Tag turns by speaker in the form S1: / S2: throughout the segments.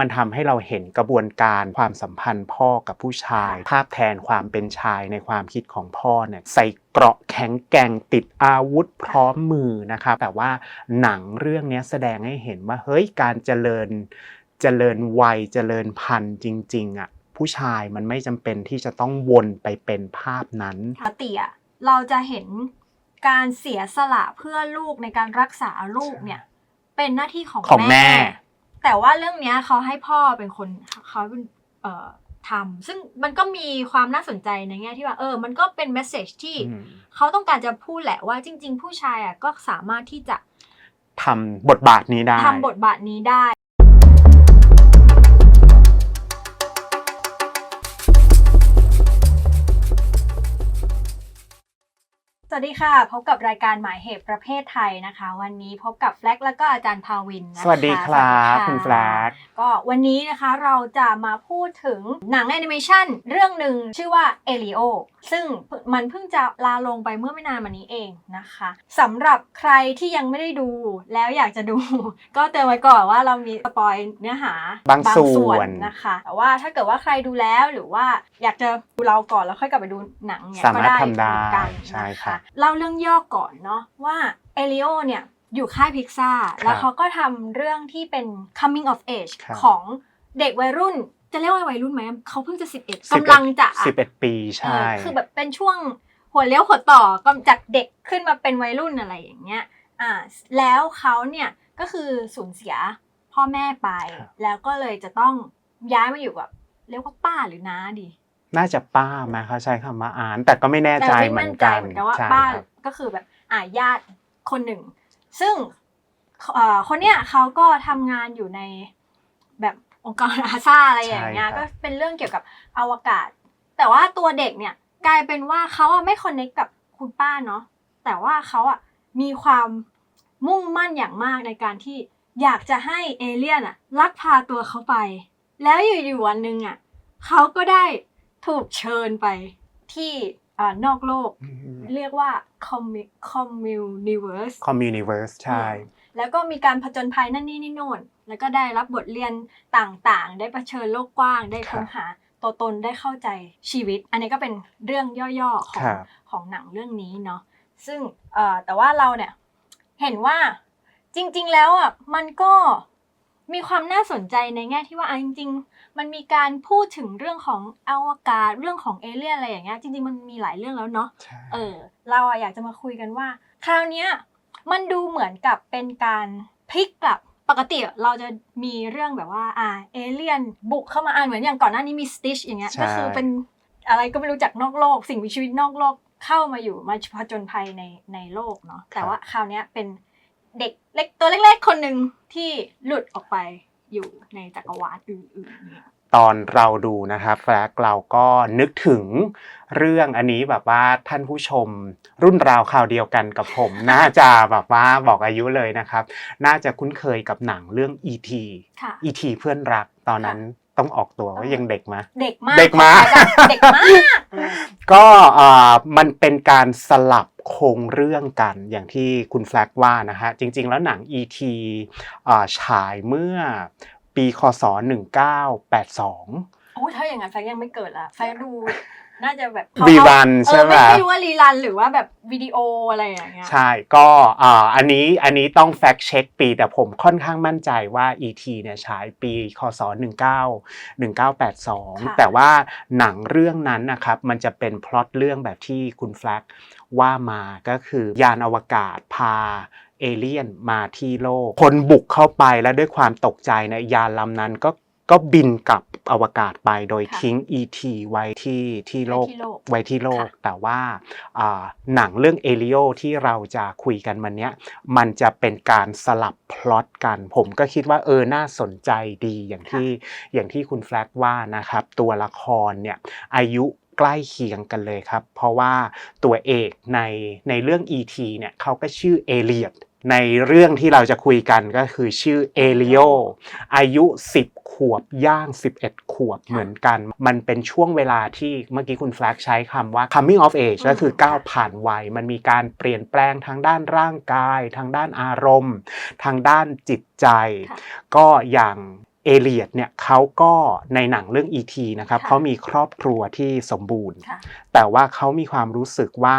S1: มันทำให้เราเห็นกระบวนการความสัมพันธ์พ่อกับผู้ชาย ภาพแทนความเป็นชายในความคิดของพ่อเนี่ยใส่เกราะแข็งแกร่งติดอาวุธพร้อมมือนะครับแต่ว่าหนังเรื่องเนี้ยแสดงให้เห็นว่าเฮ้ยการเจริญเจริญวัยเจริญพันธุ์จริงๆอะผู้ชายมันไม่จำเป็นที่จะต้องวนไปเป็นภาพนั้น
S2: ปกติอะเราจะเห็นการเสียสละเพื่อลูกในการรักษาลูกเนี่ยเป็นหน้าที่ของ
S1: ของแม่
S2: แต่ว่าเรื่องเนี้ยเขาให้พ่อเป็นคนเขาเป็นเอ่อทำซึ่งมันก็มีความน่าสนใจในแง่ที่ว่าเออ มันก็เป็นเมสเซจที่
S1: อืม
S2: เขาต้องการจะพูดแหละว่าจริง ๆ ผู้ชายอะก็สามารถที่จะ
S1: ทำบทบาทนี้ได้
S2: ทำบทบาทนี้ได้ วัสดีค่ะ พบกับรายการหมายเหตุประเภทไทยนะคะ วันนี้พบกับแฟลกแล้วก็อาจารย์ภาวินนะคะ
S1: สวัสดีครับ
S2: สวัสดีะ
S1: คุณแฟลก
S2: ก็วันนี้นะคะเราจะมาพูดถึงหนังแอนิเมชันเรื่องหนึ่งชื่อว่าเอลิโอซึ่งมันเพิ่งจะลาลงไปเมื่อไม่นานมานี้เองนะคะสำหรับใครที่ยังไม่ได้ดูแล้วอยากจะดู ก็เตือนไว้ก่อนว่าเรามีสปอยเนื้อหา
S1: บางส่วน
S2: นะคะแต่ว่าถ้าเกิดว่าใครดูแล้วหรือว่าอยากจะดูเราก่อนแล้วค่อยกลับไปดูหนังเนี่ย
S1: สา
S2: ก็
S1: มารถ
S2: ได้
S1: ทำได้
S2: เหมือนกัน
S1: ใช่
S2: นะ
S1: ครั
S2: คะ
S1: บ
S2: เล่าเรื่องย่อก่อนเนาะว่าเอลิโอเนี่ยอยู่ค่ายพิกซ่าแล้วเขาก็ทำเรื่องที่เป็น coming of age
S1: ครับ
S2: ของเด็กวัยรุ่น จะเรียกว่าวัยรุ่นไหมเขาเพิ่งจะ11
S1: 11
S2: กำลังจะอะ
S1: สิบเอ็ดปี
S2: เอ
S1: ใช่
S2: อคือแบบเป็นช่วงหัวเลี้ยวหัวต่อกำจากเด็กขึ้นมาเป็นวัยรุ่นอะไรอย่างเงี้ยอ่าแล้วเขาเนี่ยก็คือสูญเสียพ่อแม่ไป แล้วก็เลยจะต้องย้ายมาอยู่กับเรียกว่าป้าหรือน้าดี
S1: น่าจะป้าไหมเขาใช้คำว่าอาน แต่ก็ไม่แน่ใจ
S2: แต่
S1: เหมื
S2: ไม่
S1: อน
S2: มั่นใจ
S1: กัน
S2: เหมือนกันว่า
S1: ใช่
S2: ป้า
S1: ครับ
S2: ก็คือแบบอ่าญาติคนหนึ่ง ซึ่งเอ่อคนเนี้ยเขาก็ทำงานอยู่ในแบบ องค์กรอาซาอะไรอย่างเงี้ย
S1: ใช่ครับ
S2: ก็เป็นเรื่องเกี่ยวกับอวกาศ แต่ว่าตัวเด็กเนี่ยกลายเป็นว่าเขาอะไม่คอนเนคกับคุณป้าเนาะ แต่ว่าเขาอะมีความมุ่งมั่นอย่างมากในการที่อยากจะให้เอเลี่ยนอะลักพาตัวเขาไป แล้วอยู่ๆวันหนึ่งอะเขาก็ได้ถูกเชิญไปที่อ่านอกโลก
S1: อืม
S2: เรียกว่า commu- communiverse
S1: คอมมิวนิเวิร์สใช่
S2: แล้วก็มีการผจญภัยนั่นนี่นี่โน่น แล้วก็ได้รับบทเรียนต่างๆ ได้เผชิญโลกกว้าง ได้ค้นหาตัวตนได้เข้าใจชีวิต อันนี้ก็เป็นเรื่องย่อๆของ
S1: ครับ
S2: ของหนังเรื่องนี้เนาะซึ่งเอ่อแต่ว่าเราเนี่ยเห็นว่าจริง ๆ แล้วอะมันก็มีความน่าสนใจในแง่ที่ว่าอะจริง ๆ มันมีการพูดถึงเรื่องของอวกาศเรื่องของเอเลี่ยนอะไรอย่างเงี้ยจริง ๆ มันมีหลายเรื่องแล้วเนาะ
S1: ใช่
S2: เออเราอะอยากจะมาคุยกันว่า คราวเนี้ยมันดูเหมือนกับเป็นการพลิกกลับ ปกติเราจะมีเรื่องแบบว่าอ่าเอเลี่ยนบุกเข้ามาอ่านเหมือนอย่างก่อนหน้านี้มีสติชอย่างเงี้ย
S1: ใช่
S2: ก็คือเป็นอะไรก็ไม่รู้จากนอกโลก สิ่งมีชีวิตนอกโลกเข้ามาอยู่มาผจญภัยในในโลกเนาะแต่ว่าคราวเนี้ยเป็นเด็กเล็กตัวเล็กๆคนหนึ่งที่หลุดออกไปอยู่ในจักรวาลอื่นๆเนี่ย
S1: ตอนเราดูนะครับแฟลกเราก็นึกถึงเรื่องอันนี้แบบว่าท่านผู้ชมรุ่นราวคราวเดียวกันกับผม น่าจะแบบว่าบอกอายุเลยนะครับ น่าจะคุ้นเคยกับหนังเรื่อง E.T.
S2: ค่ะ
S1: E.T. เพื่อนรักตอนนั้นต้องออกตัวว่ายังเด็กไหม
S2: เด็กมาก
S1: เด็กมาก
S2: ขออภัยค่ะเด็กมาก
S1: ก็อ่ามันเป็นการสลับโครงเรื่องกันอย่างที่คุณแฟลกว่านะฮะจริง ๆ แล้วหนัง E.T. อ่าฉายเมื่อ ปีคศ1982
S2: โอ้ถ้าอย่างนั้นแฟนยังไม่เกิดละแฟนดูน่าจะแบบ
S1: รีรัน
S2: เอ
S1: ใช่
S2: อ
S1: ไหม
S2: ไม่ไม่รู้ว่ารีรันหรือว่าแบบวิดีโออะไรอย่างเงี้ย
S1: ใช่ก็อ่าอันนี้อันนี้ต้องแฟกเช็คปีแต่ผมค่อนข้างมั่นใจว่า E.T. เนี่ยฉายปีคศ19 1982 แต่ว่าหนังเรื่องนั้นนะครับมันจะเป็นพล็อตเรื่องแบบที่คุณแฟลกว่ามาก็คือยานอวกาศพา เอเลี่ยนมาที่โลก คนบุกเข้าไปแล้วด้วยความตกใจเนยยานลำนั้นก็ก็บินกลับอวกาศไปโดยทิ้ง E.T. ไว้ที่ที่โลก
S2: ที่โลก
S1: ไว้ที่โลก
S2: ค่ะ
S1: แต่ว่าอ่าหนังเรื่องเอลิโอที่เราจะคุยกันวันเนี้ยมันจะเป็นการสลับพล็อตกัน ผมก็คิดว่าเออน่าสนใจดีอย่างที่อย่างที่คุณแฟลกว่านะครับ ตัวละครเนี่ยอายุใกล้เคียงกันเลยครับ เพราะว่าตัวเอกในในเรื่อง E.T. เนี่ยเขาก็ชื่อเอเลียด ในเรื่องที่เราจะคุยกันก็คือชื่อเอลิโออายุ 10 ขวบย่าง 11 ขวบเหมือนกัน มันเป็นช่วงเวลาที่เมื่อกี้คุณแฟลกใช้คำว่า coming of age
S2: อืม
S1: ก็คือก้าวผ่านวัย มันมีการเปลี่ยนแปลงทางด้านร่างกาย ทางด้านอารมณ์ ทางด้านจิตใจ
S2: ค่ะ
S1: ก็อย่าง เเอเลียดเนี่ยเขาก็ในหนังเรื่อง E.T. นะครับ
S2: ค่ะ
S1: เขามีครอบครัวที่สมบูรณ์
S2: ค่ะ
S1: แต่ว่าเขามีความรู้สึกว่า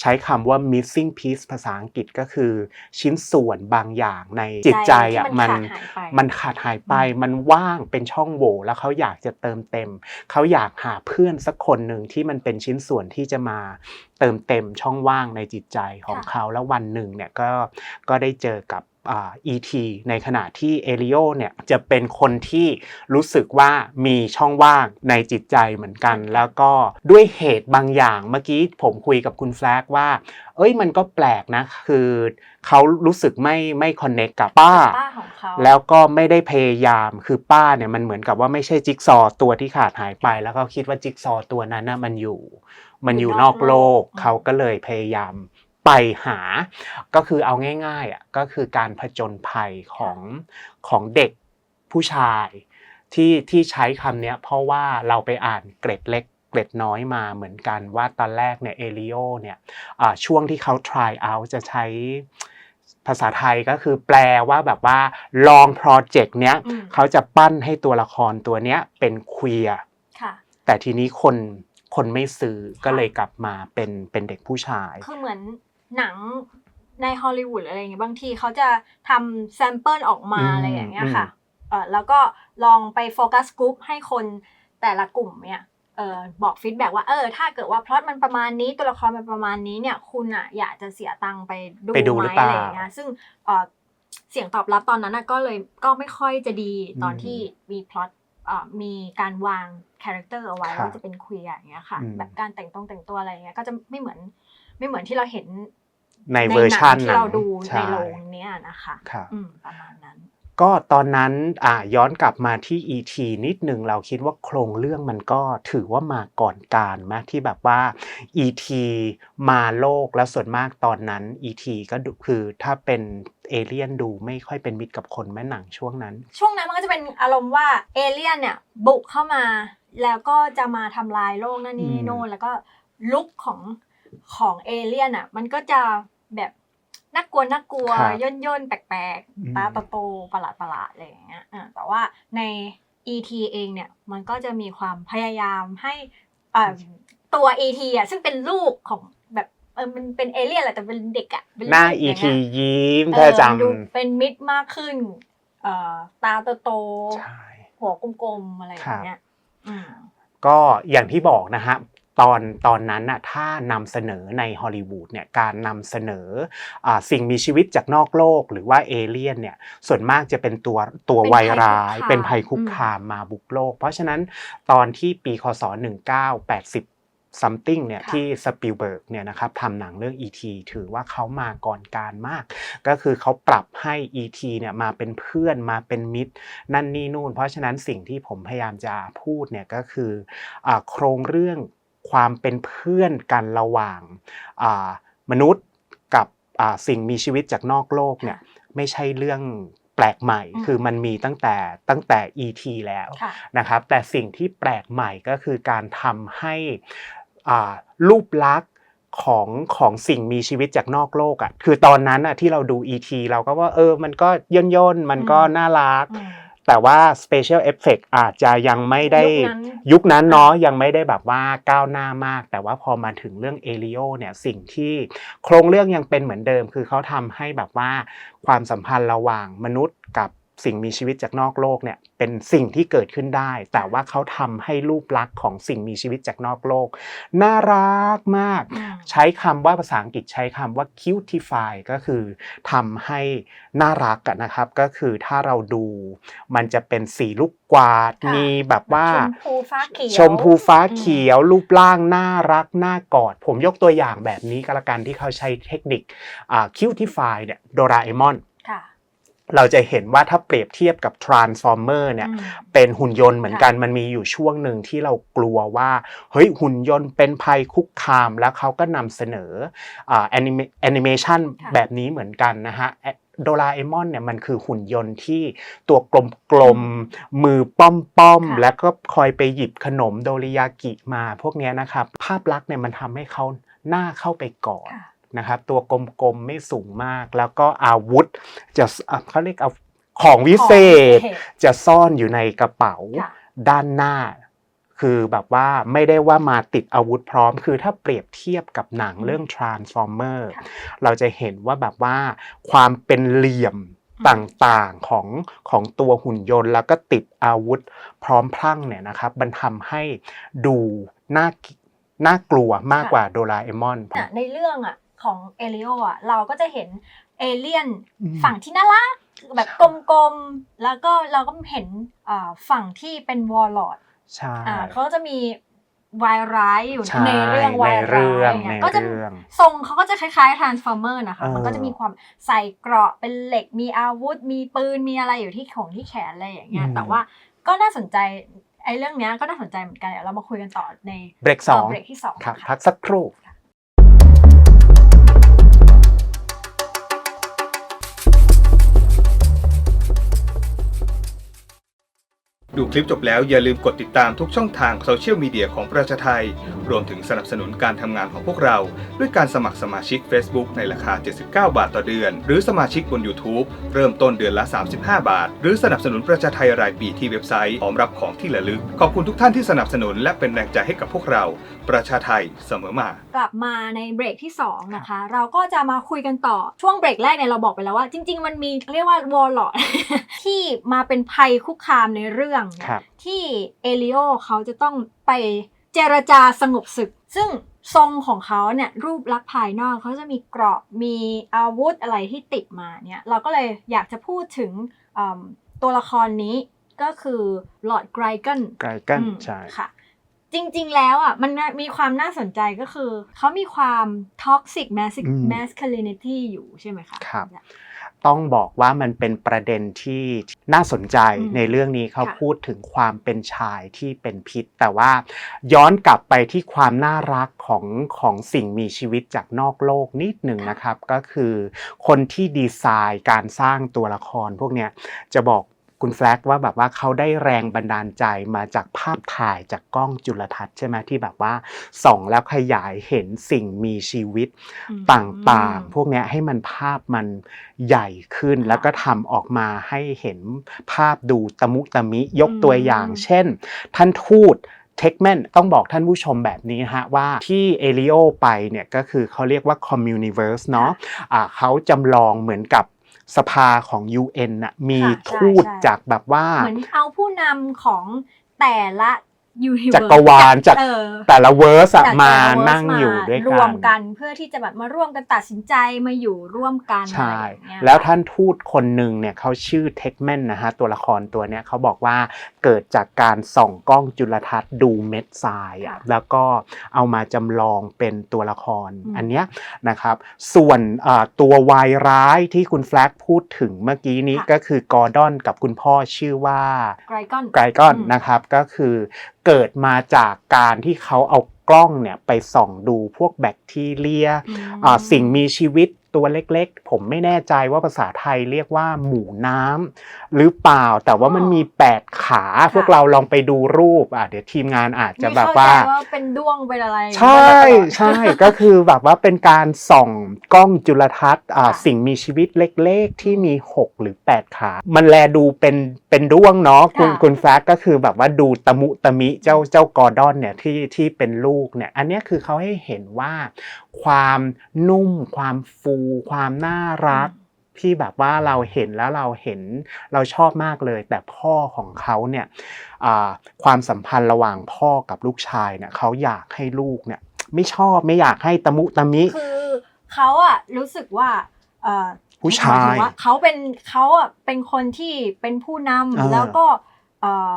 S1: ใช้คำว่า missing piece ภาษาอังกฤษก็คือ ชิ้นส่วนบางอย่างในจิตใจอะ
S2: ที่
S1: มัน
S2: ขาดหายไป
S1: มันขาดหายไปมันว่างเป็นช่องโหว่แล้วเขาอยากจะเติมเต็ม เขาอยากหาเพื่อนสักคนหนึ่งที่มันเป็นชิ้นส่วนที่จะมา เติมเต็มช่องว่างในจิตใจของ
S2: ค่ะ
S1: เขาแล้ววันหนึ่งเนี่ยก็ก็ได้เจอกับอ่า E.T. ในขณะที่เอลิโอเนี่ยจะเป็นคนที่รู้สึกว่ามีช่องว่างในจิตใจเหมือนกัน แล้วก็ด้วยเหตุบางอย่างเมื่อกี้ผมคุยกับคุณแฟลกว่า เอ้ยมันก็แปลกนะ คือเขารู้สึกไม่ไม่คอนเน c กับป้า
S2: ป้าของเขา
S1: แล้วก็ไม่ได้พยายามคือป้าเนี่ยมันเหมือนกับว่าไม่ใช่จิ๊กซอว์ตัวที่ขาดหายไป แล้วก็คิดว่าจิ๊กซอว์ตัวนั้นนะมันอยู่ มันอยู่นอกโลกเขาก็เลยพยายามไปหา ก็คือเอาง่ายๆอะก็คือการผจญภัยของของเด็กผู้ชายที่ที่ใช้คำเนี้ยเพราะว่าเราไปอ่านเกร็ดเล็ก เกร็ดน้อยมาเหมือนกันว่าตอนแรกเนี่ยเอลิโอเนี่ยอ่าช่วงที่เขา try out จะใช้ภาษาไทยก็คือแปลว่าแบบว่าลองโปรเจกต์เนี้ย
S2: อืม
S1: เขาจะปั้นให้ตัวละครตัวเนี้ยเป็นควีย
S2: ค่ะ
S1: แต่ทีนี้คนคนไม่ซื้อก็เลยกลับมาเป็นเป็นเด็กผู้ชาย
S2: คือเหมือนหนังในฮอลลีวูดหรืออะไรอย่างเงี้ยบางทีเขาจะทำแซมเปิลออกมา
S1: อืม
S2: อะไรอย่างเงี้ยค่ะเออแล้วก็ลองไปโฟกัสกรุ๊ปให้คนแต่ละกลุ่มเนี่ยเออ บอกฟีดแบ็กว่าเออถ้าเกิดว่าพล็อตมันประมาณนี้ตัวละครมันประมาณนี้เนี่ยคุณอะอยากจะเสียตังค์ไปดู
S1: ไปดู
S2: ไห
S1: หรื
S2: ม
S1: อเปล่า
S2: อะไรอย่างเงี้ยซึ่งเออเสียงตอบรับตอนนั้นน่ะก็เลยก็ไม่ค่อยจะดีตอน
S1: อืม
S2: ที่มีพล็อตเอ่อมีการวางคาแรคเตอร์เอาไว้
S1: ครับ
S2: ว่าจะเป็นคุยอย่างเงี้ยค่ะ
S1: อืม
S2: แบบการแต่งตรงแต่งตัวอะไรอย่างเงี้ยก็จะไม่เหมือนไม่เหมือนที่เราเห็น
S1: ในเวอร์ชัน
S2: ในหงที่
S1: นั้น
S2: เราดูใน
S1: ใช่
S2: โรงเนี้ยนะคะ
S1: ครับ
S2: อืมประมาณนั้น
S1: ก็ตอนนั้นอ่าย้อนกลับมาที่ E.T. นิดหนึ่งเราคิดว่าโครงเรื่องมันก็ถือว่ามาก่อนการมากที่แบบว่า E.T. มาโลกแล้วส่วนมากตอนนั้น E.T. ก็ดูคือถ้าเป็นเอเลี่ยนดูไม่ค่อยเป็นมิตรกับคนแม่หนังช่วงนั้น
S2: ช่วงนั้นมันก็จะเป็นอารมณ์ว่าเอเลี่ยนเนี่ยบุกเข้ามา แล้วก็จะมาทำลายโลกนั่นนี่
S1: อืม
S2: โน่นแล้วก็ลุกของของเอเลี่ยนอะมันก็จะแบบ น่ากลัวน่ากลัว
S1: ครับ
S2: ย่นย่นๆแปลก
S1: อืม
S2: ๆตาโตๆประหลาดประหลาดๆอะไรอย่างเงี้ยอ่าแต่ว่าใน E.T. เองเนี่ยมันก็จะมีความพยายามให้อ่าตัว E.T. อะซึ่งเป็นลูกของแบบเออมันเป็นเอเลี่ยนแหละแต่เป็นเด็กอะเป็
S1: หน้า
S2: ลูกย่ง
S1: E.T.
S2: เงี้ย
S1: ยิ้ม
S2: เอ
S1: เธอ
S2: อ
S1: จ
S2: ดูเป็นมิตรมากขึ้น เอ่อตาโตำ
S1: ใช่
S2: ๆหัวกลมๆ อะไรอย่างเงี้ยอืม
S1: ก็อย่างที่บอกนะฮะ ตอนตอนนั้นน่ะถ้านำเสนอในฮอลลีวูดเนี่ยการนำเสนออาสิ่งมีชีวิตจากนอกโลกหรือว่าเอเลี่ยนเนี่ยส่วนมากจะเป็นตัวตัว
S2: เป็น
S1: วายร้าย
S2: ภัยคุกคาม
S1: เป็นภัยคุก
S2: อืม
S1: คามมาบุกโลก เพราะฉะนั้นตอนที่ปีคศ 1980 something เนี่ย
S2: ค่ะ
S1: ที่สปิลเบิร์กเนี่ยนะครับทำหนังเรื่อง E.T. ถือว่าเขามาก่อนการมาก ก็คือเขาปรับให้ E.T. เนี่ยมาเป็นเพื่อนมาเป็นมิตร นั่นนี่นู่น เพราะฉะนั้นสิ่งที่ผมพยายามจะพูดเนี่ยก็คืออาโครงเรื่อง ความเป็นเพื่อนกันระหว่างอ่ามนุษย์กับอ่าสิ่งมีชีวิตจากนอกโลกเนี่ยไม่ใช่เรื่องแปลกใหม่
S2: อืม
S1: คือมันมีตั้งแต่ตั้งแต่ E.T. แล้ว
S2: ค่ะ
S1: นะครับแต่สิ่งที่แปลกใหม่ก็คือการทำให้อ่ารูปลักษณ์ของของสิ่งมีชีวิตจากนอกโลกอะ่ะคือตอนนั้นอะที่เราดู E.T. เราก็ว่าเออมันก็ย่นย่นๆมันก็
S2: อืม
S1: น่ารัก
S2: อืม
S1: แต่ว่า Special Effect อาจจะยังไม่ได้
S2: ยุคนั้น
S1: ยุคนั้นเนาะยังไม่ได้แบบว่าก้าวหน้ามาก แต่ว่าพอมาถึงเรื่องเอลิโอเนี่ยสิ่งที่โครงเรื่องยังเป็นเหมือนเดิม คือเขาทำให้แบบว่าความสัมพันธ์ระหว่างมนุษย์กับ สิ่งมีชีวิตจากนอกโลกเนี่ยเป็นสิ่งที่เกิดขึ้นได้ แต่ว่าเขาทำให้รูปลักษณ์ของสิ่งมีชีวิตจากนอกโลก น่ารักมาก
S2: อืม
S1: ใช้คำว่าภาษาอังกฤษใช้คำว่า cutify ก็คือทำให้น่ารักอะนะครับ ก็คือถ้าเราดูมันจะเป็นสีลูกกวาด
S2: ค่ะ
S1: มีแบบว่า
S2: ชมพูฟ้าเขียว
S1: ชมพูฟ้าเขียว รูปร่างน่ารักน่ากอด ผมยกตัวอย่างแบบนี้ก็แล้วกันที่เขาใช้เทคนิคอ่า cutify เนี่ยโดราเอมอน
S2: ค่ะ
S1: เราจะเห็นว่าถ้าเปรียบเทียบกับ Transformer เนี่ย
S2: อืม
S1: เป็นหุ่นยนต์เหมือนกันมันมีอยู่ช่วงหนึ่งที่เรากลัวว่าเฮ้ยหุ่นยนต์เป็นภัยคุกคามแล้วเขาก็นำเสนออ่าแอนิเมแอนิเมชัน
S2: ค่ะ
S1: แบบนี้เหมือนกันนะฮะโดราเอมอนเนี่ยมันคือหุ่นยนต์ที่ตัวกลมๆมือป้อม
S2: ค่ะ
S1: ๆแล้วก็คอยไปหยิบขนมโดริยากิมาพวกเนี้ยนะครับภาพลักษณ์เนี่ยมันทำให้เขาหน้าเข้าไปกอด
S2: ค่ะ
S1: นะครับตัวกลมๆไม่สูงมาก แล้วก็อาวุธจะอะเขาเรียกเอาของวิเศษ
S2: ของวิเศษ
S1: จะซ่อนอยู่ในกระเป๋า
S2: ค่ะ
S1: ด้านหน้า คือแบบว่าไม่ได้ว่ามาติดอาวุธพร้อม คือถ้าเปรียบเทียบกับหนังเรื่อง Transformer
S2: ค่ะ
S1: เราจะเห็นว่าแบบว่าความเป็นเหลี่ยม
S2: อืม
S1: ต่างๆของของตัวหุ่นยนต์ แล้วก็ติดอาวุธพร้อมพลั่งเนี่ยนะครับมันทำให้ดูน่ากิน่ากลัวมากกว่าโดราเอมอน
S2: น่ะในเรื่องอะ ของเอลิโออะเราก็จะเห็นเอเลี่ยน
S1: อืม
S2: ฝั่งที่น่ารักแบบกลมๆ แล้วก็เราก็เห็นอ่าฝั่งที่เป็นวอลลอด
S1: ใช่
S2: อ่าเขาก็จะมีวายร้ายอยู่
S1: ใช่
S2: ในเรื่องวาย
S1: ในเรื่
S2: ร้า
S1: อยง
S2: เนี่ย
S1: ใน
S2: ก็จะ
S1: เรื่อง
S2: ทรงเขาก็จะคล้ายๆ Transformer นะคะ
S1: เออ
S2: มันก็จะมีความใส่เกราะเป็นเหล็กมีอาวุธ มีปืนมีอะไรอยู่ที่ของที่แขนอะไรอย่างเงี้ยแต่ว่าก็น่าสนใจไอ้เรื่องเนี้ยก็น่าสนใจเหมือนกันเดี๋ยวเรามาคุยกันต่อใน
S1: เบรกสอง
S2: เบรกที่สอง
S1: ครับ
S2: ค่ะ
S1: พักสักครู่
S3: ดูคลิปจบแล้วอย่าลืมกดติดตามทุกช่องทางโซเชียลมีเดียของประชาไทย รวมถึงสนับสนุนการทำงานของพวกเรา ด้วยการสมัครสมาชิก Facebook ในราคา 79 บาทต่อเดือน หรือสมาชิกบน YouTube เริ่มต้นเดือนละ 35 บาท หรือสนับสนุนประชาไทยรายปีที่เว็บไซต์พร้อมรับของที่ระลึก ขอบคุณทุกท่านที่สนับสนุนและเป็นแรงใจให้กับพวกเรา ประชาไทยเสมอมา
S2: กลับมาในเบรกที่สองนะคะ เราก็จะมาคุยกันต่อช่วงเบรกแรกเนี่ยเราบอกไปแล้วว่า จริง ๆ มันมีเรียกว่าวอลลอดที่มาเป็นภัยคุกคามในเรื่องที่เอลิโอเขาจะต้องไปเจรจาสงบศึก ซึ่งทรงของเขาเนี่ยรูปลักษณ์ภายนอกเขาจะมีเกราะมีอาวุธอะไรที่ติดมาเนี่ยเราก็เลยอยากจะพูดถึงอืมตัวละครนี้ก็คือลอร์ดไกรเกน
S1: ไกลกัน
S2: อืม
S1: ใช่
S2: ค่ะ จริงๆแล้วอะมันมีความน่าสนใจก็คือ เขามีความ toxic masc-
S1: อืม
S2: masculinity อยู่ใช่ไหมคะ
S1: ครับ ต้องบอกว่ามันเป็นประเด็นที่น่าสนใจ
S2: อืม
S1: ในเรื่องนี้เขา
S2: ค่ะ
S1: พูดถึงความเป็นชายที่เป็นพิษ แต่ว่าย้อนกลับไปที่ความน่ารักของของสิ่งมีชีวิตจากนอกโลกนิดหนึ่งนะครับ ก็คือคนที่ดีไซน์การสร้างตัวละครพวกเนี้ยจะบอก คุณแฟลกว่าแบบว่าเขาได้แรงบันดาลใจมาจากภาพถ่ายจากกล้องจุลทรรศน์ใช่ไหมที่แบบว่าส่องแล้วขยายเห็นสิ่งมีชีวิต
S2: อืม
S1: ต่างๆ พวกเนี้ยให้มันภาพมันใหญ่ขึ้น
S2: ค่ะ
S1: แล้วก็ทำออกมาให้เห็นภาพดูตะมุตะมิยก
S2: อืม
S1: ตัวอย่าง เช่น ท่านทูตเทคแมนต้องบอกท่านผู้ชมแบบนี้ฮะว่าที่เอลิโอไปเนี่ยก็คือเขาเรียกว่า Communiverse เนาะอ่าเขาจำลองเหมือนกับ สภาของ UN น่ะมี
S2: ค่ะใช่
S1: ทูต
S2: ใช่
S1: จากแบบว่า
S2: เหมือนเอาผู้นำของแต่ละ universe
S1: จักรวาลจาก
S2: เออ
S1: แต่ละเวอร์ส
S2: จากแต่ละ
S1: มา
S2: verse
S1: นั่งอยู่ด้วย
S2: ร
S1: กั
S2: วม
S1: น
S2: กันเพื่อที่จะแบบมาร่วมกันตัดสินใจมาอยู่ร่วมกัน
S1: ใช่
S2: อะไรอย่างเงี้ย
S1: แล้วท่านทูตคนหนึ่งเนี่ยเขาชื่อเทคแมนนะฮะตัวละครตัวเนี้ยเขาบอกว่าเกิดจากการส่องกล้องจุลทรรศน์ดูเม็ดทรายอะ
S2: ค่ะ
S1: แล้วก็เอามาจำลองเป็นตัวละคร
S2: อืม
S1: อันเนี้ยนะครับ ส่วนเอ่อตัววายร้ายที่คุณแฟลกพูดถึงเมื่อกี้นี้ก็คือกอร์ดอนกับคุณพ่อชื่อว่า
S2: ไกรกอน
S1: ไกรกอน
S2: อืม
S1: นะครับก็คือเกิดมาจากการที่เขาเอากล้องเนี่ยไปส่องดูพวกแบคทีเรีย
S2: อืม
S1: อ่าสิ่งมีชีวิต ตัวเล็กๆ ผมไม่แน่ใจว่าภาษาไทยเรียกว่าหมูน้ำหรือเปล่าแต่ว่ามันมี 8 ขา พวกเราลองไปดูรูปอะเดี๋ยวทีมงานอาจจะแบบว่า
S2: ไม่เข้ใจว่าเป็นด้วงเป็นอะไร
S1: ใช่
S2: มาตลอด
S1: ใช่ก็คือแบบว่าเป็นการส่องกล้องจุลทรรศน์อ่า
S2: ค่ะ
S1: สิ่งมีชีวิตเล็กๆ ที่มี 6 หรือ 8 ขา มันแลดูเป็นเป็นด้วงเนาะคุณ
S2: ค่ะ
S1: คุณแฟกก็คือแบบว่าดูตะมุตะมิเจ้าเจ้ากอร์ดอนเนี่ยที่ที่เป็นลูกเนี่ยอันเนี้ยคือเขาให้เห็นว่าความนุ่มความฟูความน่ารักที่แบบว่าเราเห็นแล้วเราเห็นเราชอบมากเลย แต่พ่อของเขาเนี่ยอ่าความสัมพันธ์ระหว่างพ่อกับลูกชายเนี่ยเขาอยากให้ลูกเนี่ยไม่ชอบไม่อยากให้ตะมุตะมิ
S2: คือเขาอะรู้สึกว่าเอ่อ
S1: ผู้ชาย
S2: หมถึงว่าเขาเป็นเขาอะเป็นคนที่เป็นผู้นำ
S1: อ่า
S2: แล้วก็เอ่อ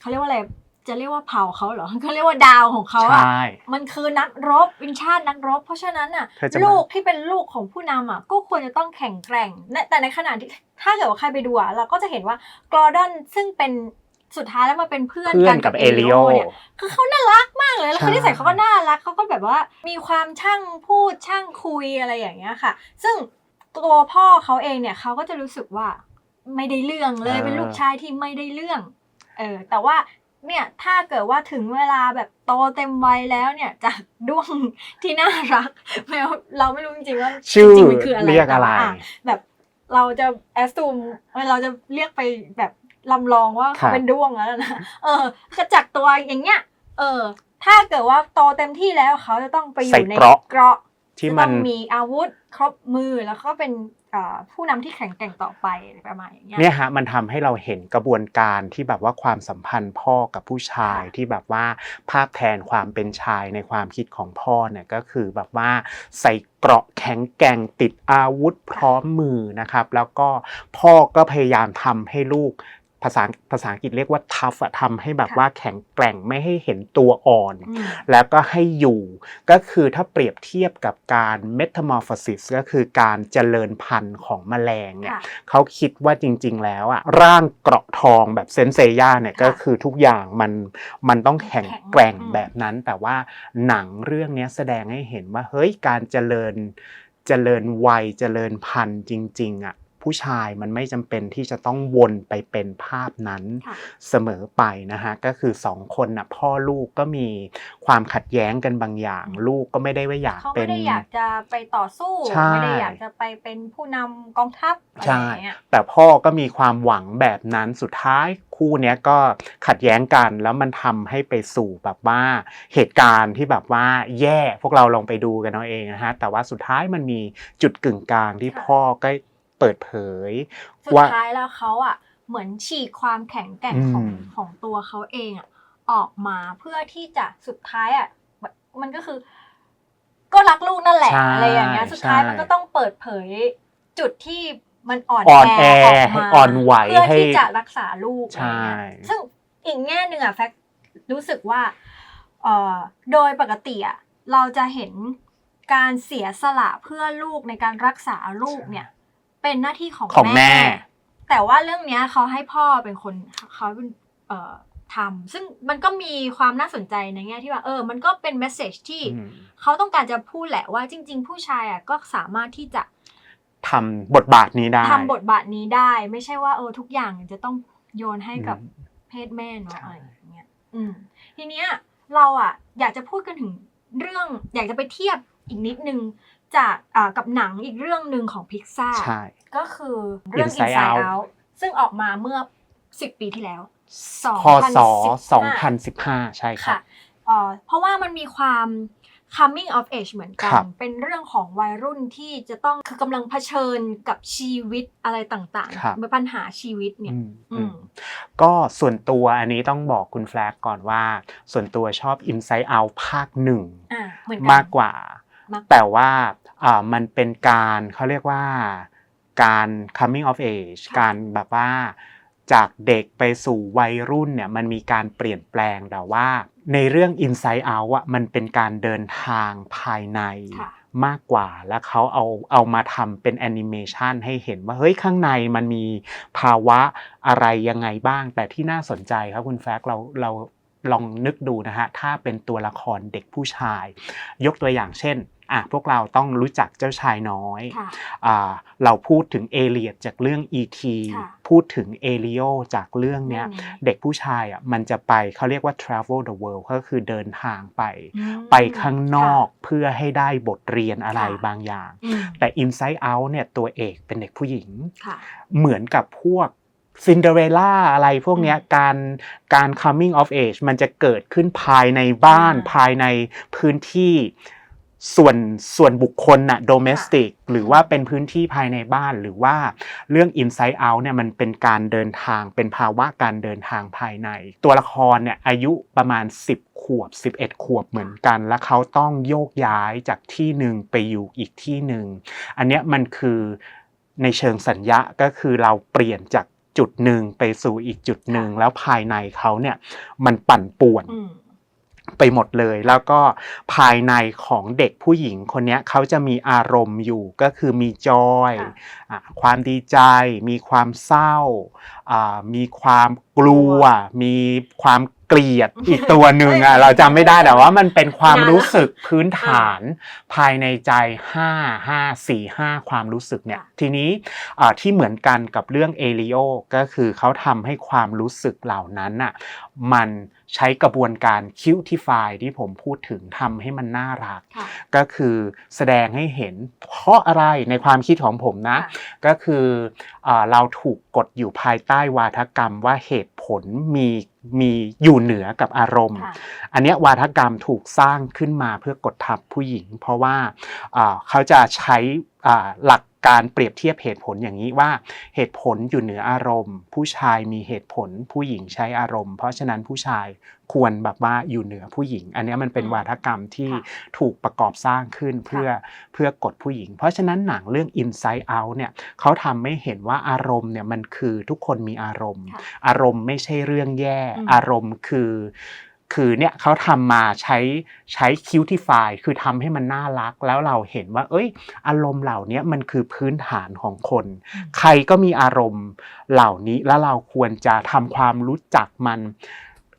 S2: เขาเรียกว่าอะไร จะเรียกว่าเผ่าเขาเหรอเขาเรียกว่าดาวของเขา
S1: ใช
S2: อะ่มันคือนักรบเป็นชาตินักรบ เพราะฉะนั้นอะ
S1: เธอจะมา
S2: ลูกที่เป็นลูกของผู้นำอะก็ควรจะต้องแข็งแกร่งและแต่ในขณะที่ถ้าเกิดว่าใครไปดูอะเราก็จะเห็นว่ากรอดอนซึ่งเป็นสุดท้ายแล้วมาเป็นเพื่อน
S1: เพื่อ
S2: กันน
S1: กับเอลิโอ
S2: เนี่ยคือเขาน่ารักมากเลยแล้ว
S1: ใช่
S2: เขาที่ใส่เขาก็น่ารักเขาก็แบบว่ามีความช่างพูดช่างคุยอะไรอย่างเงี้ยค่ะ ซึ่งตัวพ่อเขาเองเนี่ยเขาก็จะรู้สึกว่า ไม่ได้เรื่องเลยเป็นลูกชายที่ไม่ได้เรื่อง เออแต่ว่า เนี่ยถ้าเกิดว่าถึงเวลาแบบโตเต็มวัยแล้วเนี่ยจากด้วงที่น่ารักแมวเราไม่รู้จริงๆว่า
S1: ชื่อ
S2: จริงๆมันคืออะไร
S1: เรียกอะไร
S2: แต่ว่าแบบเราจะแอสซูมเราจะเรียกไปแบบลำลองว่า
S1: ครั
S2: เขา
S1: บ
S2: เป็นด้วงแล้วนะเออคือจากตัวอย่างเงี้ย เออ ถ้าเกิดว่าโตเต็มที่แล้วเขาจะต้องไปอยู่ใน
S1: ใส่เกราะ
S2: เกราะ
S1: ที่
S2: จะ
S1: มั
S2: ต้
S1: น
S2: องมีอาวุธครบมือแล้วก็เป็นเอ่อผู้นำที่แข็งแกร่งต่อไปอะไรประมาณอย่างเงี้ย
S1: เนี่ยฮะมันทำให้เราเห็นกระบวนการที่แบบว่าความสัมพันธ์พ่อกับผู้ชาย
S2: ค่ะ
S1: ที่แบบว่าภาพแทนความเป็นชายในความคิดของพ่อเนี่ยก็คือแบบว่าใส่เกราะแข็งแกร่งติดอาวุธพร้อมมือนะครับ แล้วก็พ่อก็พยายามทำให้ลูก ภาษาภาษาอังกฤษเรียกว่า tough อะทำให้แบบ
S2: ค่ะ
S1: ว่าแข็งแกร่งไม่ให้เห็นตัวอ่อน
S2: อืม
S1: แล้วก็ให้อยู่ ก็คือถ้าเปรียบเทียบกับการ metamorphosis ก็คือการเจริญพันธุ์ของแมลงเนี่ย
S2: ค่ะ
S1: เขาคิดว่าจริง ๆ แล้วอะร่างเกราะทองแบบเซนเซย่าเนี่ย
S2: ค่ะ
S1: ก็คือทุกอย่างมันมันต้องแข็ง
S2: แข็ง
S1: แกร่ง
S2: อืม
S1: แบบนั้น แต่ว่าหนังเรื่องเนี้ยแสดงให้เห็นว่าเฮ้ยการเจริญเจริญวัยเจริญพันธุ์จริง ๆอะ ผู้ชายมันไม่จำเป็นที่จะต้องวนไปเป็นภาพนั้น
S2: ค่ะ
S1: เสมอไปนะฮะก็คือสองคนน่ะพ่อลูกก็มีความขัดแย้งกันบางอย่าง
S2: อืม
S1: ลูกก็ไม่ได้ว่าอยาก
S2: เขา
S1: เป็
S2: ไม่
S1: น
S2: ได้อยากจะไปต่อสู้
S1: ใช่
S2: ไม่ได้อยากจะไปเป็นผู้นำกองทัพอะไร
S1: ใช่
S2: อย่างเงี้ย
S1: แต่พ่อก็มีความหวังแบบนั้นสุดท้ายคู่เนี้ยก็ขัดแย้งกันแล้วมันทำให้ไปสู่แบบว่าเหตุการณ์ที่แบบว่าแย่พวกเราลองไปดูกันเอาเองนะฮะแต่ว่าสุดท้ายมันมีจุดกึ่งกลางที่
S2: ค่ะ
S1: พ่อก็ เปิดเผย
S2: สุด
S1: ว่า
S2: ท้ายแล้วเขาอะ เหมือนฉีกความแข็งแกร่งของ
S1: อืม
S2: ของตัวเขาเองอะออกมาเพื่อที่จะสุดท้ายอะมันก็คือ ก็รักลูกนั่นแหละ
S1: ใช่
S2: อะไรอย่างเงี้ย สุดท้าย
S1: ใช่
S2: มันก็ต้องเปิดเผย จุดที่มันอ่อน
S1: อ่อน
S2: แอ
S1: แอ
S2: ออกมา
S1: อ่อนไหว
S2: เพื่อ
S1: ให้
S2: ที่จะรักษาลูกอะไรเงี้ย
S1: ใช่
S2: ซึ่งอีกแง่หนึ่งอะแฟกรู้สึกว่าเอ่อโดยปกติอะเราจะเห็นการเสียสละเพื่อลูกในการรักษาลูกเนี่ย เป็นหน้าที่ของ
S1: ของแม่
S2: แต่ว่าเรื่องเนี้ยเขาให้พ่อเป็นคนเขาเป็นเอ่อทำซึ่งมันก็มีความน่าสนใจในแง่ที่ว่าเออ มันก็เป็นเมสเซจที่
S1: อืม
S2: เขาต้องการจะพูดแหละว่าจริง ๆ ผู้ชายอะก็สามารถที่จะ
S1: ทำบทบาทนี้ได้
S2: ทำบทบาทนี้ได้ ไม่ใช่ว่าเออทุกอย่างจะต้องโยนให้กับ
S1: อืม
S2: เพศแม่เนาะ
S1: ใช่
S2: อะไรอย่างเงี้ยอืมทีเนี้ยเราอะอยากจะพูดกันถึงเรื่อง อยากจะไปเทียบอีกนิดนึง จากอ่ากับหนังอีกเรื่องหนึ่งของพิกซ่า
S1: ใช่
S2: ก็คือเรื่อง
S1: Inside
S2: Inside
S1: Out
S2: Out ซึ่งออกมาเมื่อ 10 ปีที่แล้ว
S1: พศ
S2: 2015
S1: 2015ใช่ครั
S2: ค่ะ
S1: บ
S2: เอ่อเพราะว่ามันมีความ coming of age เหมือนกั
S1: ครั
S2: น
S1: บ
S2: เป็นเรื่องของวัยรุ่นที่จะต้องคือกำลังเผชิญกับชีวิตอะไรต่าง
S1: ครับ
S2: ๆปัญหาชีวิตเนี่ย
S1: อืม
S2: อื
S1: อื
S2: ม
S1: มก็ส่วนตัวอันนี้ต้องบอกคุณแฟลกก่อนว่า ส่วนตัวชอบ Inside Out ภาคหนึ่ง
S2: อ่าเหมือนกัน
S1: มากกว่า
S2: มาก
S1: แต่ว่าอ่ามันเป็นการเขาเรียกว่าการ coming of age
S2: ค่ะ
S1: การแบบว่าจากเด็กไปสู่วัยรุ่นเนี่ยมันมีการเปลี่ยนแปลงแต่ว่า ในเรื่อง Inside Out อะมันเป็นการเดินทางภายใน
S2: ค่ะ
S1: มากกว่าแล้วเขาเอาเอามาทำเป็นแอนิเมชันให้เห็นว่าเฮ้ยข้างในมันมีภาวะอะไรยังไงบ้าง แต่ที่น่าสนใจครับคุณแฟกเราเราลองนึกดูนะฮะถ้าเป็นตัวละครเด็กผู้ชาย ยกตัวอย่างเช่น อะพวกเราต้องรู้จักเจ้าชายน้อย
S2: ค่ะ
S1: อ่าเราพูดถึงเอเลียดจากเรื่อง E.T.
S2: ค่ะ
S1: พูดถึงเอลิโอจากเรื่องเนี้ย
S2: เรื่องนี้
S1: เด็กผู้ชายอะมันจะไปเขาเรียกว่า travel the world ก็คือเดินทางไป
S2: อืม
S1: ไปข้างนอกเพื่อให้ได้บทเรียนอะไร
S2: ค่ะ
S1: บางอย่าง
S2: อืม
S1: แต่ Inside Out เนี่ยตัวเอกเป็นเด็กผู้หญิง
S2: ค่ะ
S1: เหมือนกับพวกซินเดอเรลล่าอะไรพวกเนี้ย
S2: อืม
S1: การการ coming of age มันจะเกิดขึ้นภายในบ้าน
S2: อ่า
S1: ภายในพื้นที่ ส่วนส่วนบุคคลน่ะ domestic หรือว่าเป็นพื้นที่ภายในบ้านหรือว่าเรื่อง inside out เนี่ยมันเป็นการเดินทางเป็นภาวะการเดินทางภายใน ตัวละครเนี่ยอายุประมาณ 10 ขวบ 11 ขวบเหมือนกัน แล้วเขาต้องโยกย้ายจากที่หนึ่งไปอยู่อีกที่หนึ่งอันเนี้ยมันคือในเชิงสัญญาก็คือเราเปลี่ยนจากจุดหนึ่งไปสู่อีกจุดหนึ่ง
S2: ค่ะ
S1: แล้วภายในเขาเนี่ยมันปั่นป่วน
S2: อืม
S1: ไปหมดเลยแล้วก็ภายในของเด็กผู้หญิงคนเนี้ยเขาจะมีอารมณ์อยู่ก็คือมีจอย
S2: ค่ะ
S1: อะความดีใจ มีความเศร้าอ่ามีความกลัว มีความ เกลียดอีกตัวหนึ่งอะเราจำไม่ได้แต่ว่ามันเป็นความรู้สึกพื้นฐานภายในใจ 5 5 4 5 ความรู้สึกเนี่ย
S2: ค่ะ
S1: ทีนี้อ่าที่เหมือนกันกับเรื่องเอลิโอก็คือเขาทำให้ความรู้สึกเหล่านั้นน่ะมันใช้กระบวนการคิวทิฟายที่ผมพูดถึงทำให้มันน่ารัก
S2: ค่ะ
S1: ก็คือแสดงให้เห็นเพราะอะไรในความคิดของผมนะ
S2: ค่ะ
S1: ก็คืออาเราถูกกดอยู่ภายใต้วาทกรรมว่าเหตุผลมี มีอยู่เหนือกับอารมณ์
S2: ค่ะ
S1: อันเนี้ยวาทกรรมถูกสร้างขึ้นมาเพื่อกดทับผู้หญิง เพราะว่าอ่าเขาจะใช้อ่า หลักการเปรียบเทียบเหตุผลอย่างนี้ว่าเหตุผลอยู่เหนืออารมณ์ ผู้ชายมีเหตุผล ผู้หญิงใช้อารมณ์ เพราะฉะนั้นผู้ชายควรแบบว่าอยู่เหนือผู้หญิง อันเนี้ยมันเป็น
S2: อืม
S1: วาทกรรมที่
S2: ค่ะ
S1: ถูกประกอบสร้างขึ้นเพื่อเพื่อกดผู้หญิง เพราะฉะนั้นหนังเรื่อง Inside Out เนี่ยเขาทำให้เห็นว่าอารมณ์เนี่ยมันคือทุกคนมีอารมณ์
S2: ค่ะ
S1: อารมณ์ไม่ใช่เรื่องแย่
S2: อืม
S1: อารมณ์คือ คือเนี่ยเขาทำมาใช้ใช้คิวที่ไฟคือทำให้มันน่ารักแล้วเราเห็นว่า เอ้ย อารมณ์เหล่านี้มันคือพื้นฐานของคน
S2: อืม
S1: ใครก็มีอารมณ์เหล่านี้แล้วเราควรจะทำความรู้จักมัน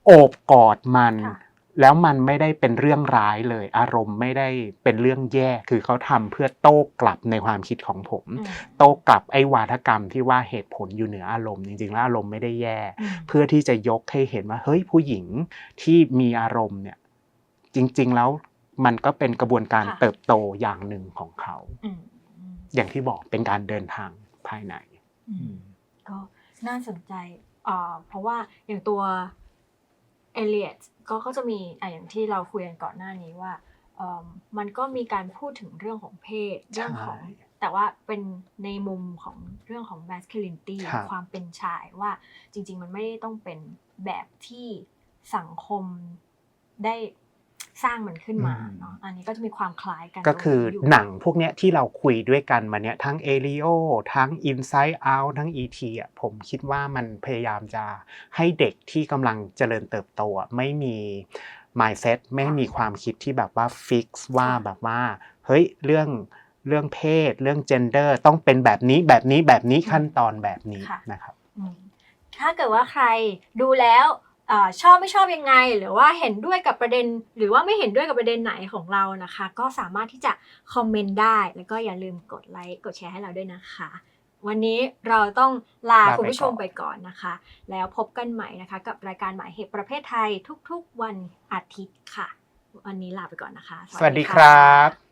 S1: โอบกอดมัน
S2: ค่ะ
S1: แล้วมันไม่ได้เป็นเรื่องร้ายเลย อารมณ์ไม่ได้เป็นเรื่องแย่ คือเขาทำเพื่อโต้กลับในความคิดของผม
S2: อืม
S1: โต้กลับไอ้วาทกรรมที่ว่าเหตุผลอยู่เหนืออารมณ์จริงๆแล้วอารมณ์ไม่ได้แย่
S2: อืม
S1: เพื่อที่จะยกให้เห็นว่าเฮ้ยผู้หญิงที่มีอารมณ์เนี่ยจริง ๆแล้วมันก็เป็นกระบวนการ
S2: ค่ะ
S1: เติบโตอย่างหนึ่งของเขา
S2: อืมอืม
S1: อย่างที่บอกเป็นการเดินทางภายใน
S2: อืมก็น่าสนใจอ่าเพราะว่าอย่างตัวเอเลียต ก็ก็จะมีอะอย่างที่เราคุยกันก่อนหน้านี้ว่าเอิ่มมันก็มีการพูดถึงเรื่องของเพศเรื่องของ แต่ว่าเป็นในมุมของเรื่องของ masculinity
S1: ครับ
S2: ความเป็นชายว่าจริง ๆ มันไม่ได้ต้องเป็นแบบที่สังคมได้ สร้างมันขึ้นมาเนาะอันนี้ก็จะมีความคล้ายกัน
S1: ก็คือ
S2: ตรงนี้ยู่
S1: หนังพวกเนี้ยที่เราคุยด้วยกันมาเนี้ยทั้งเอลิโอทั้ง Inside Out ทั้ง E.T. อะผมคิดว่ามันพยายามจะให้เด็กที่กำลังเจริญเติบโตอะไม่มี mindset ไม่มีความคิดที่แบบว่าฟิกว่าแบบว่าเฮ้ยเรื่องเรื่องเพศ เรื่อง gender ต้องเป็นแบบนี้แบบนี้แบบนี้ขั้นตอนแบบนี้
S2: ค่ะ
S1: นะครับ
S2: อืมถ้าเกิดว่าใครดูแล้วเออ ชอบไม่ชอบยังไง หรือว่าเห็นด้วยกับประเด็น หรือว่าไม่เห็นด้วยกับประเด็นไหนของเรานะคะ ก็สามารถที่จะคอมเมนต์ได้ แล้วก็อย่าลืมกดไลค์กดแชร์ให้เราด้วยนะคะ วันนี้เราต้องลา
S1: ลาไป
S2: คุณผู้ชม
S1: ก่อน
S2: ไปก่อนนะคะ แล้วพบกันใหม่นะคะ กับรายการหมายเหตุประเภทไทยทุกๆวันอาทิตย์ค่ะ วันนี้ลาไปก่อนนะคะ
S1: สวัสดีครับ